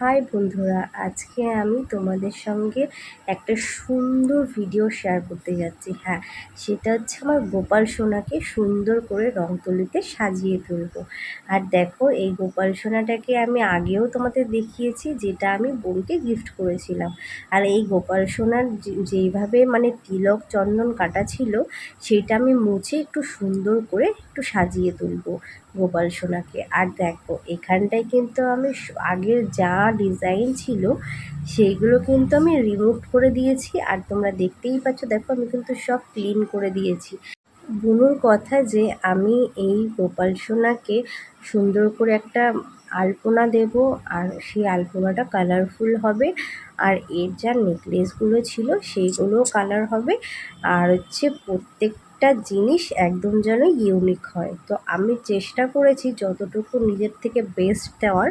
High বন্ধুরা, আজকে আমি তোমাদের সঙ্গে একটা সুন্দর ভিডিও শেয়ার করতে যাচ্ছি। হ্যাঁ সেটা হচ্ছে আমার গোপাল সোনাকে সুন্দর করে রং তুলিতে সাজিয়ে তুলবো। আর দেখো, এই গোপাল সোনাটাকে আমি আগেও তোমাদের দেখিয়েছি, যেটা আমি বোনকে গিফট করেছিলাম। আর এই গোপাল সোনার যেইভাবে মানে তিলক চন্দন কাটা ছিল সেটা আমি মুছে একটু সুন্দর করে একটু সাজিয়ে তুলবো। গোপাল সোনাকে। আর দেখো, এখানটায় কিন্তু আমি আগের যা ডিজাইন ছিল, সেইগুলো কিন্তু আমি রিমুভ করে দিয়েছি। আর তোমরা দেখতেই পাচ্ছ, দেখো আমি কিন্তু সব ক্লিন করে দিয়েছি। বুনুর কথা যে, আমি এই গোপাল সোনাকে সুন্দর করে একটা আলপনা দেব, আর সেই আলপনাটা কালারফুল হবে। আর এর যা নেকলেসগুলো ছিল, সেইগুলোও কালার হবে। আর হচ্ছে প্রত্যেক একটা জিনিস একদম যেন ইউনিক হয়। তো আমি চেষ্টা করেছি যতটুকু নিজের থেকে বেস্ট দেওয়ার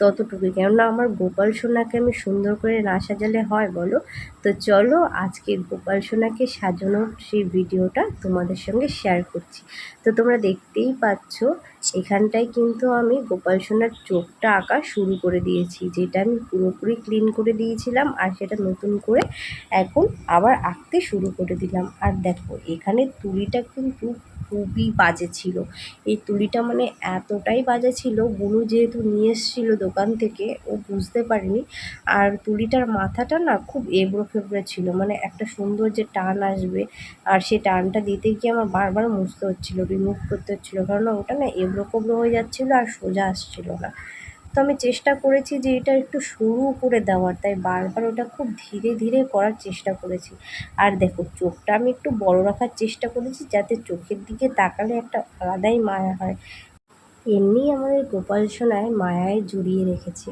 ততটুকুই। কেননা আমার গোপাল সোনাকে আমি সুন্দর করে না সাজালে হয় বলো? তো চলো আজকে গোপাল সোনাকে সাজানোর সেই ভিডিওটা তোমাদের সঙ্গে শেয়ার করছি। তো তোমরা দেখতেই পাচ্ছ, এখানটায় কিন্তু আমি গোপাল সোনার চোখটা আঁকা শুরু করে দিয়েছি, যেটা আমি পুরোপুরি ক্লিন করে দিয়েছিলাম আর সেটা নতুন করে এখন আবার আঁকতে শুরু করে দিলাম। আর দেখো, এখানে তুলিটা কিন্তু খুবই বাজে ছিল। এই তুলিটা মানে এতটাই বাজে ছিল, বুনু যেহেতু নিয়ে এসেছিল দোকান থেকে, ও বুঝতে পারেনি। আর তুলিটার মাথাটা না খুব এবড়ো খেবড়ো ছিল মানে একটা সুন্দর যে টান আসবে, আর সেই টানটা দিতে গিয়ে আমার বারবার মুছতে হচ্ছিল রিমুভ করতে হচ্ছিল কারণ ওটা না এবড়ো খেবড়ো হয়ে যাচ্ছিল আর সোজা আসছিল না। তো আমি চেষ্টা করেছি যে এটা একটু সরু করে দেওয়ার, তাই বারবার ওটা খুব ধীরে ধীরে করার চেষ্টা করেছি। আর দেখো, চোখটা আমি একটু বড় রাখার চেষ্টা করেছি যাতে চোখের দিকে তাকালে একটা আলাদাই মায়া হয়। এমনি আমাদের গোপাল সোনায় মায়ায় জড়িয়ে রেখেছে।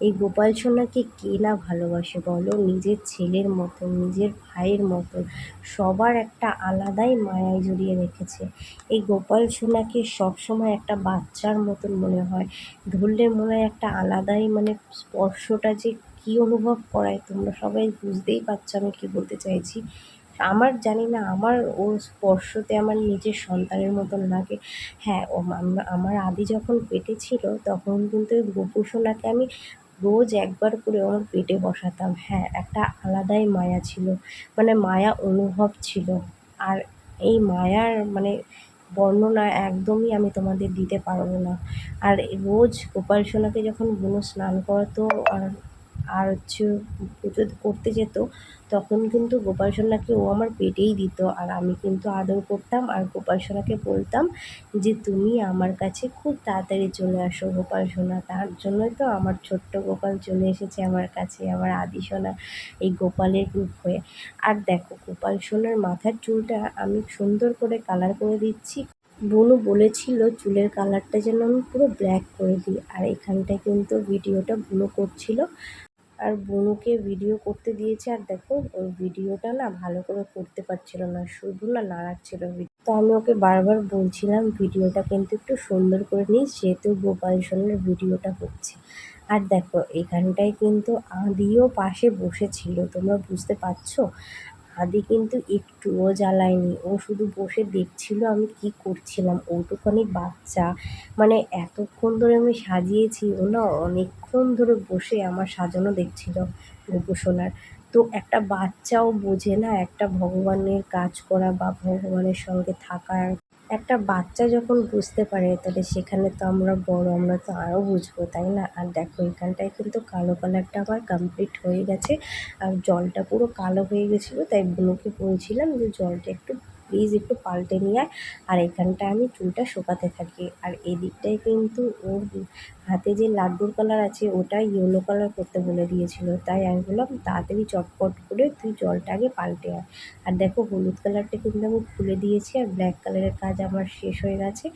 এই গোপাল সোনাকে কে না ভালোবাসে বলো? নিজের ছেলের মতন, নিজের ভাইয়ের মতন। সবার একটা আলাদাই মায়ায় জড়িয়ে রেখেছে। এই গোপাল সোনাকে সবসময় একটা বাচ্চার মতন মনে হয়। ধরলে মনে হয় একটা আলাদাই মানে স্পর্শটা যে কী অনুভব করায়, তোমরা সবাই বুঝতেই পারছ আমি কী বলতে চাইছি। আমার জানি না, আমার ওর স্পর্শতে আমার নিজের সন্তানের মতন লাগে। হ্যাঁ ও, আমার আদি যখন পেটে ছিল, তখন কিন্তু গোপু সোনাকে আমি রোজ একবার করে আমার পেটে বসাতাম। হ্যাঁ একটা আলাদাই মায়া ছিল। মানে মায়া অনুভব ছিল। আর এই মায়ার মানে বর্ণনা একদমই আমি তোমাদের দিতে পারব না। আর রোজ গোপাল সোনাকে যখন বুনো স্নান করাতো আর আর হচ্ছে পুজো করতে যেত তখন কিন্তু গোপাল সোনাকে ও আমার পেটেই দিত। আর আমি কিন্তু আদর করতাম আর গোপাল সোনাকে বলতাম যে, তুমি আমার কাছে খুব তাড়াতাড়ি চলে আসো গোপাল সোনা। তার জন্যই তো আমার ছোট্ট গোপাল চলে এসেছে আমার কাছে, আমার আদি সোনা। এই গোপালের রূপ হয়ে। আর দেখো, গোপাল সোনার মাথার চুলটা আমি সুন্দর করে কালার করে দিচ্ছি। বনু বলেছিল চুলের কালারটা যেন আমি পুরো ব্ল্যাক করে দিই। আর এখানটায় কিন্তু ভিডিওটা বুনো করছিল। আর বুনুকে ভিডিও করতে দিয়েছে। আর দেখো, ওই ভিডিওটা না ভালো করে করতে পারছিল না, শুধু না নাড়াচ্ছিল তো আমি ওকে বারবার বলছিলাম ভিডিওটা কিন্তু একটু সুন্দর করে নিস, যেহেতু গোপাল সোনার ভিডিওটা হচ্ছে। আর দেখো, এখানটায় কিন্তু আদিও পাশে বসেছিল, তোমরা বুঝতে পারছ? আদি কিন্তু একটুও জ্বালায়নি। ও শুধু বসে দেখছিল আমি কি করছিলাম। ওটুখানি বাচ্চা। মানে এতক্ষণ ধরে আমি সাজিয়েছি, ও না অনেকক্ষণ ধরে বসে আমার সাজানো দেখছিল গোপোষণার তো একটা বাচ্চাও বোঝে না একটা ভগবানের কাজ করা বা ভগবানের সঙ্গে থাকা। একটা বাচ্চা যখন বুঝতে পারে, তাহলে সেখানে তো আমরা বড়, আমরা তো আরও বুঝব, তাই না? আর দেখো, এখানটায় কিন্তু কালো কালারটা আমার কমপ্লিট হয়ে গেছে। আর জলটা পুরো কালো হয়ে গেছিল, তাই বোনকে বলছিলাম যে জলটা একটু প্লিজ একটু পাল্টে নিয়ে আয়। আর এখানটায় আমি চুলটা শুকাতে থাকি। আর এদিকটায় কিন্তু ওর হাতে যে লাড্ডুর কালার আছে, ওটা ইয়েলো কালার করতে বলে দিয়েছিল। তাই আমি বললাম, তাড়াতাড়ি চটপট করে তুই জলটা আগে পাল্টে আয়। আর দেখো, হলুদ কালারটা কিন্তু আমি খুলে দিয়েছি, আর ব্ল্যাক কালারের কাজ আমার শেষ হয়ে গেছে।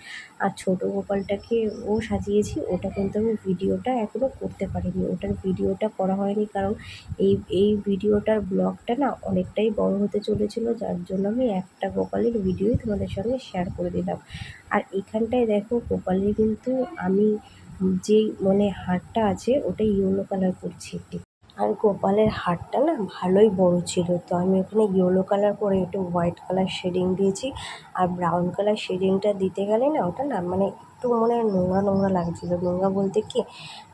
আর ছোটো গোপালটাকে ও সাজিয়েছি, ওটা কিন্তু আমি ভিডিওটা এখনও করতে পারিনি। ওটার ভিডিওটা করা হয়নি কারণ এই এই ভিডিওটার ব্লগটা না অনেকটাই বড় হতে চলেছিলো, যার জন্য আমি একটা গোপালের ভিডিওই তোমাদের সঙ্গে শেয়ার করে দিলাম। আর এখানটায় দেখো, গোপালের কিন্তু আমি যে মানে হারটা আছে ওটা ইয়েলো কালার করছি একটু। আর গোপালের হারটা না ভালোই বড় ছিল, তো আমি ওখানে ইয়েলো কালার করে একটু হোয়াইট কালার শেডিং দিয়েছি। আর ব্রাউন কালার শেডিংটা দিতে গেলে না ওটা না মানে একটু মনে হয় নোংরা নোংরা লাগছিল। নোংরা বলতে কি?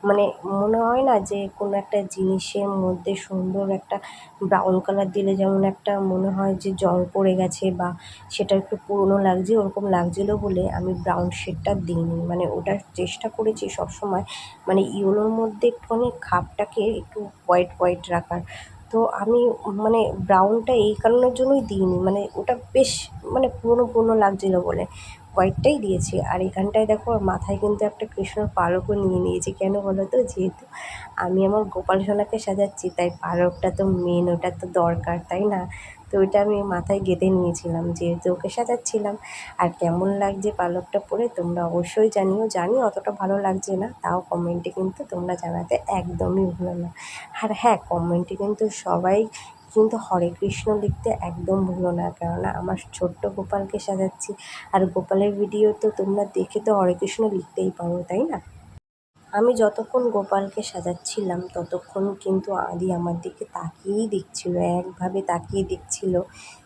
মানে মনে হয় না যে কোনো একটা জিনিসের মধ্যে সুন্দর একটা ব্রাউন কালার দিলে যেমন একটা মনে হয় যে জল পড়ে গেছে বা সেটা একটু পুরনো লাগছে, ওরকম লাগছিল বলে আমি ব্রাউন শেডটা দিইনি। মানে ওটার চেষ্টা করেছি সব সময় মানে ইয়েলোর মধ্যে একটুখানি খাপটাকে একটু হোয়াইট হোয়াইট রাখার। তো আমি মানে ব্রাউনটা এই কারণের জন্যই দিইনি। মানে ওটা বেশ মানে পুরনো পুরনো লাগছিল বলে। হোয়াইটটাই দিয়েছি। আর এখানটায় দেখো, মাথায় কিন্তু একটা কৃষ্ণর পালকও নিয়ে নিয়েছি। কেন বলো তো? যেহেতু আমি আমার গোপাল সোনাকে সাজাচ্ছি, তাই পালকটা তো মেন ওটা তো দরকার, তাই না? তো ওইটা আমি মাথায় গেঁথে নিয়েছিলাম, যেহেতু ওকে সাজাচ্ছিলাম। আর কেমন লাগছে পালকটা পরে তোমরা অবশ্যই জানিও। জানি অতটা ভালো লাগছে না, তাও কমেন্টে কিন্তু তোমরা জানাতে একদমই ভুলো না। আর হ্যাঁ কমেন্টে কিন্তু সবাই কিন্তু হরে কৃষ্ণ লিখতে একদম ভুলো না, কেননা আমার ছোট্ট গোপালকে সাজাচ্ছি। আর গোপালের ভিডিও তো তোমরা দেখে তো হরে কৃষ্ণ লিখতেই পারো, তাই না? আমি যতক্ষণ গোপালকে সাজাচ্ছিলাম, ততক্ষণ কিন্তু আদি আমার দিকে তাকিয়েই দেখছিল, একভাবে তাকিয়ে দেখছিল।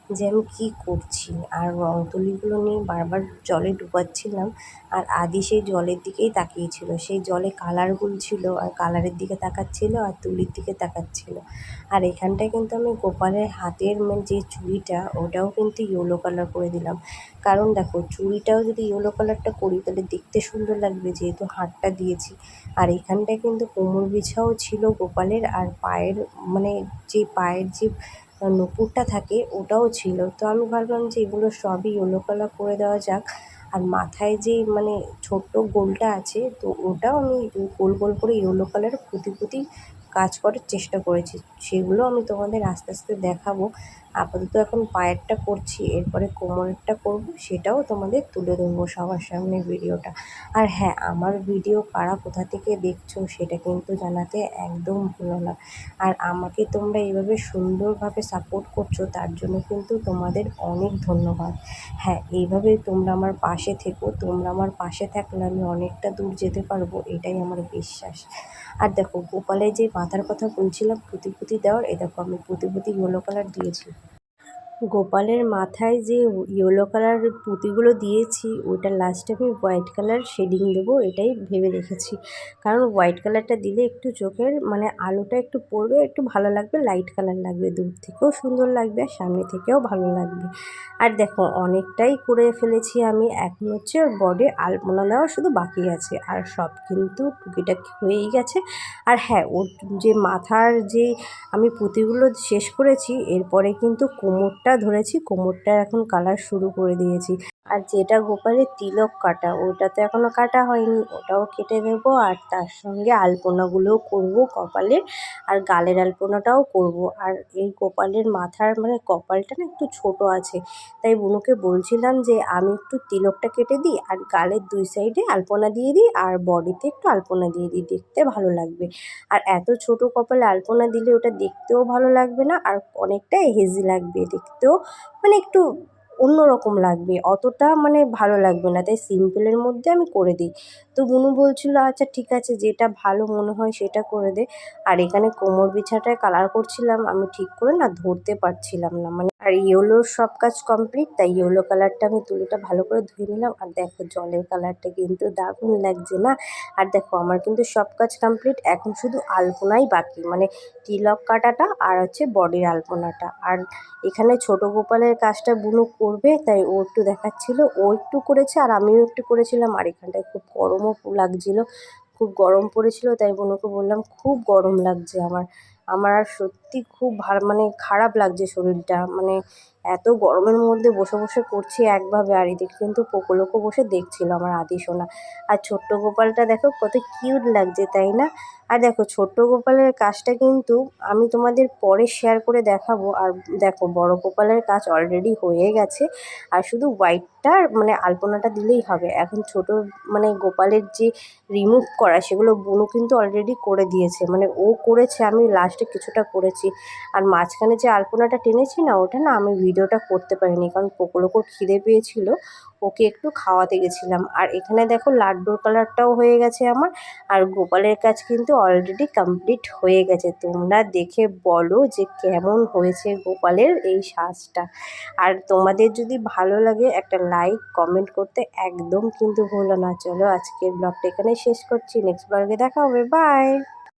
যে আমি কী করছি? আর রং তুলিগুলো নিয়ে বারবার জলে ডুবাচ্ছিলাম। আর আদি সেই জলের দিকেই তাকিয়েছিল। সেই জলে কালার গুলছিল আর কালারের দিকে তাকাচ্ছিল আর তুলির দিকে তাকাচ্ছিল। আর এখানটায় কিন্তু আমি গোপালের হাতের যে চুড়িটা, ওটাও কিন্তু ইয়েলো কালার করে দিলাম। কারণ দেখো, চুড়িটাও যদি ইয়েলো কালারটা করি, তাহলে দেখতে সুন্দর লাগবে যেহেতু হারটা দিয়েছি। আর এখানটায় কিন্তু কোমর বিছাও ছিল গোপালের। আর পায়ের মানে যে পায়ের যে নুপুরটা থাকে, ওটাও ছিল। তো আমি ভাবলাম যে এগুলো সবই ইয়েলো কালার করে দেওয়া যাক। আর মাথায় যে মানে ছোট্ট গোলটা আছে, তো ওটাও আমি গোল গোল করে ইয়েলো কালার পুঁতি পুঁতি কাজ করার চেষ্টা করেছি। সেগুলো আমি তোমাদের আস্তে আস্তে দেখাবো। আপাতত এখন পায়েরটা করছি, এরপরে কোমরেরটা করব, সেটাও তোমাদের তুলে ধরবো সবার সামনে ভিডিওটা। আর হ্যাঁ আমার ভিডিও কারা কোথা থেকে দেখছ সেটা কিন্তু জানাতে একদম ভুলো না। আর আমাকে তোমরা এইভাবে সুন্দরভাবে সাপোর্ট করছ, তার জন্য কিন্তু তোমাদের অনেক ধন্যবাদ। হ্যাঁ এইভাবে তোমরা আমার পাশে থেকো, তোমরা আমার পাশে থাকলে আমি অনেকটা দূর যেতে পারব, এটাই আমার বিশ্বাস। আর দেখো গোপালে যে মাথার কথা বলছিলাম পুঁতি পুঁতি দেওয়ার, এ দেখো আমি পুঁতি পুঁতি ইয়েলো কালার দিয়েছি। গোপালের মাথায় যে ইয়েলো কালার পুঁতিগুলো দিয়েছি ওটা লাস্টে আমি হোয়াইট কালার শেডিং দেবো, এটাই ভেবে রেখেছি কারণ হোয়াইট কালারটা দিলে একটু চোখের মানে আলোটা একটু পড়বে, একটু ভালো লাগবে লাইট কালার লাগবে, দূর থেকেও সুন্দর লাগবে, আর সামনে থেকেও ভালো লাগবে। আর দেখো, অনেকটাই করে ফেলেছি আমি, এখন হচ্ছে ওর বডি আলপনা দেওয়া শুধু বাকি আছে, আর সব কিন্তু টুকিটাকি হয়েই গেছে। আর হ্যাঁ ওর যে মাথার যে আমি পুঁতিগুলো শেষ করেছি, এরপরে কিন্তু কোমরটা ধরেছি কোমরটার এখন কালার শুরু করে দিয়েছি। আর যেটা গোপালের তিলক কাটা, ওটা তো এখনও কাটা হয়নি। ওটাও কেটে দেবো আর তার সঙ্গে আলপনাগুলোও করব কপালের আর গালের আলপনাটাও করব। আর এই গোপালের মাথার মানে কপালটা না একটু ছোট আছে, তাই বুনুকে বলছিলাম যে আমি একটু তিলকটা কেটে দিই আর গালের দুই সাইডে আলপনা দিয়ে দিই আর বডিতে একটু আলপনা দিয়ে দিই, দেখতে ভালো লাগবে। আর এত ছোট কপালে আলপনা দিলে ওটা দেখতেও ভালো লাগবে না আর অনেকটা হেজি লাগবে, দেখতেও মানে একটু অন্য রকম লাগবে, অতটা মানে ভালো লাগবে না। তাই সিম্পলের মধ্যে আমি করে দিই। তো বুনু বলছিলো আচ্ছা ঠিক আছে, যেটা ভালো মনে হয় সেটা করে দে। আর এখানে কোমর বিছাটায় কালার করছিলাম, আমি ঠিক করে না ধরতে পারছিলাম না। মানে আর ইয়েলোর সব কাজ কমপ্লিট তাই ইয়েলো কালারটা আমি তুলিটা ভালো করে ধুয়ে নিলাম। আর দেখো, জলের কালারটা কিন্তু দারুণ লাগছে না? আর দেখো, আমার কিন্তু সব কাজ কমপ্লিট এখন শুধু আলপনাই বাকি। মানে তিলক কাটাটা আর হচ্ছে বডির আলপনাটা। আর এখানে ছোট গোপালের কাজটা বুনু করবে, তাই ও একটু দেখাচ্ছিল। ও একটু করেছে আর আমিও একটু করেছিলাম। আর এখানটায় খুব গরমও লাগছিল, খুব গরম পড়েছিল, তাই বোনকে বললাম, খুব গরম লাগছে আমার। আমার সত্যি খুব ভালো মানে খারাপ লাগছে শরীরটা। মানে এত গরমের মধ্যে বসে বসে করছি একভাবে, আর এদিকে কিন্তু পোকোলোকও বসে দেখছিল আমার আদি সোনা। আর ছোট্ট গোপালটা দেখো কত কিউট লাগছে, তাই না? আর দেখো, ছোট্ট গোপালের কাজটা কিন্তু আমি তোমাদের পরে শেয়ার করে দেখাবো। আর দেখো, বড় গোপালের কাজ অলরেডি হয়ে গেছে। আর শুধু হোয়াইটটার মানে আলপনাটা দিলেই হবে। এখন ছোট মানে গোপালের যে রিমুভ করা, সেগুলো বুনু কিন্তু অলরেডি করে দিয়েছে। মানে ও করেছে, আমি লাস্টে কিছুটা করেছি। আর মাঝখানে যে আলপনাটা টেনেছি না, ওটা না আমি ভিডিও ভিডিওটা করতে পারিনি, কারণ পোকোলোকোর খিদে পেয়েছিল, ওকে একটু খাওয়াতে গেছিলাম। আর এখানে দেখো লাড্ডুর কালারটাও হয়ে গেছে আমার, আর গোপালের কাজ কিন্তু অলরেডি কমপ্লিট হয়ে গেছে। তোমরা দেখে বলো যে কেমন হয়েছে গোপালের এই সাজটা। আর তোমাদের যদি ভালো লাগে একটা লাইক কমেন্ট করতে একদম কিন্তু ভুলো না। চলো আজকের ব্লগটা এখানে শেষ করছি নেক্সট ব্লগে দেখা হবে বাই